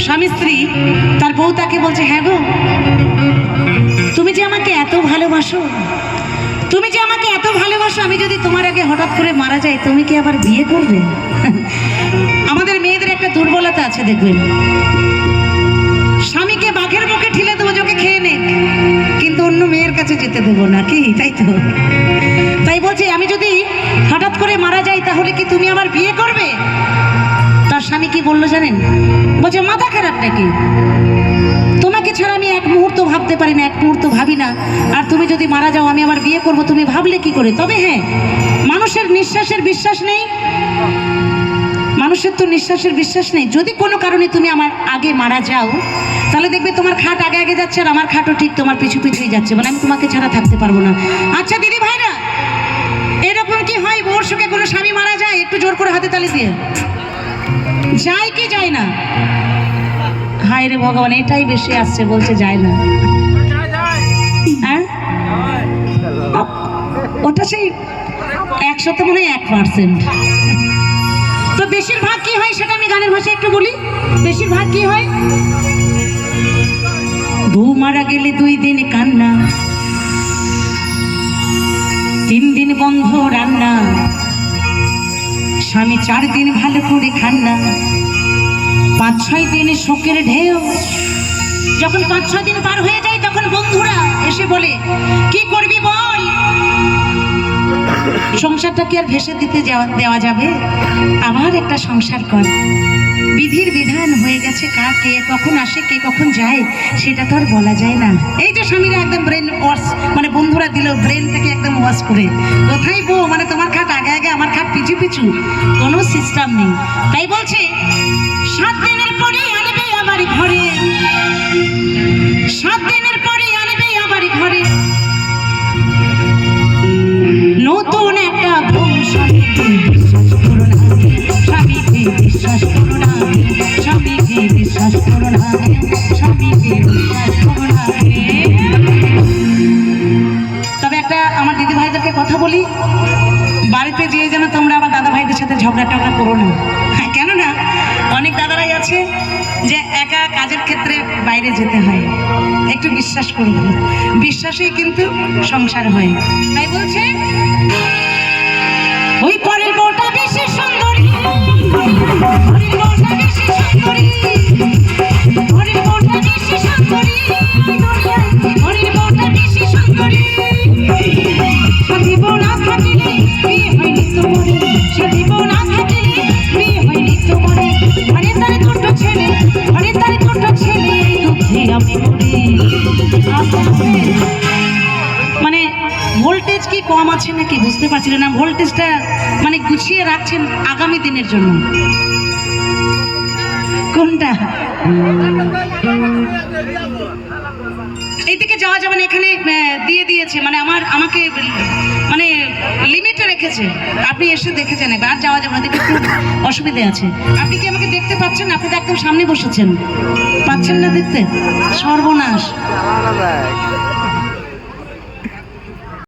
স্বামী স্ত্রী, তার বউ তাকে বলছে হ্যাঁ গো, তুমি যে আমাকে এত ভালোবাসো, তুমি যে আমাকে এত ভালোবাসো, আমি যদি তোমার আগে হঠাৎ করে মারা যাই, তুমি কি আবার বিয়ে করবে? আমাদের মেয়েদের একটা দুর্বলতা আছে, দেখবেন। স্বামীকে বাঘের মুখে ঠেলে দেবো যোকে খেয়ে নে কিন্তু অন্য মেয়ের কাছে যেতে দেবো না, কি? তাই তো? তাই বলছি, আমি যদি হঠাৎ করে মারা যাই, তাহলে কি তুমি আমার বিয়ে করবে? স্বামী কি বলল জানেন? বলছে, মাথা খারাপ নাকি? তোমাকে ছাড়া আমি এক মুহূর্ত ভাবতে পারি না, এক মুহূর্ত ভাবি না। আর তুমি যদি মারা যাও, আমি আবার বিয়ে করব, তুমি ভাবলে কি করে? তবে হ্যাঁ মানুষের নিঃশ্বাসের বিশ্বাস নেই। মানুষের তো নিঃশ্বাসের বিশ্বাস নেই। যদি কোনো কারণে তুমি আমার আগে মারা যাও, তাহলে দেখবে তোমার খাট আগে আগে যাচ্ছে আর আমার খাটও ঠিক তোমার পিছু পিছুই যাচ্ছে। মানে আমি তোমাকে ছাড়া থাকতে পারব না। আচ্ছা দিদি ভাইরা, এরকম কি হয় বউর সুখে কোনো স্বামী মারা যায়? একটু জোর করে হাতে তালি দিয়ে। যায় কি যায় না? হায় রে ভগবান, এটাই বেশি আসছে, বলছে যায় না। হ্যাঁ? ওটা সেই একশোতে মনে হয় এক পার্সেন্ট তো বেশিরভাগ কি হয় সেটা আমি গানের ভাষায় একটু বলি? বেশিরভাগ কি হয়? বউ মারা গেলে দুই দিন কান্না, তিন দিন বন্ধ রান্না। স্বামী চার দিন ভালো করে খান না। পাঁচ ছয় দিন শোকের ঢেউ। যখন পাঁচ ছয় দিন পার হয়ে যায়, তখন বন্ধুরা এসে বলে, কি করবি বল? সংসারটা কি আর ভেসে দিতে দেওয়া যাবে? আবার একটা সংসার কর। বিধির বিধান হয়ে গেছে কার কে কখন আসে, কে কখন যায়, সেটা তো আর বলা যায় না। এই যে স্বামীরা একদম ব্রেন ওয়াশ মানে বন্ধুরা দিল ব্রেনটাকে একদম ওয়াশ করে। কোথায় বউ? মানে তোমার খাট আগে আগে আমার পিছু পিছু কোনো সিস্টেম নেই। তাই বলছে, সাত দিনের পরে আনবে আমার ঘরে। সাত দিনের পরে আনবে আমার ঘরে। নতুন একটা বিশ্বাস বিশ্বাস তবে একটা আমার দিদি ভাইদেরকে কথা বলি। বাড়িতে যেয়ে যেন তোমরা আবার দাদা ভাইদের সাথে ঝগড়া টগড়া করো না। হ্যাঁ কেন না অনেক দাদারাই আছে যে একা কাজের ক্ষেত্রে বাইরে যেতে হয়। একটু বিশ্বাস করবে বিশ্বাসেই কিন্তু সংসার হয়। তাই বলছে, ওই মানে ভোল্টেজ কি কম আছে নাকি বুঝতে পারছিলেন না। ভোল্টেজটা মানে গুছিয়ে রাখছেন আগামী দিনের জন্য। কোনটা? এইদিকে যাওয়া যাবে না, এখানে দিয়ে দিয়েছে। মানে আমার, আমাকে মানে রেখেছে আপনি এসে দেখেছেন আর যাওয়া যাবে না একটু অসুবিধে আছে। আপনি কি আমাকে দেখতে পাচ্ছেন? আপনি তো একদম সামনে বসেছেন। পাচ্ছেন না দেখতে? সর্বনাশ।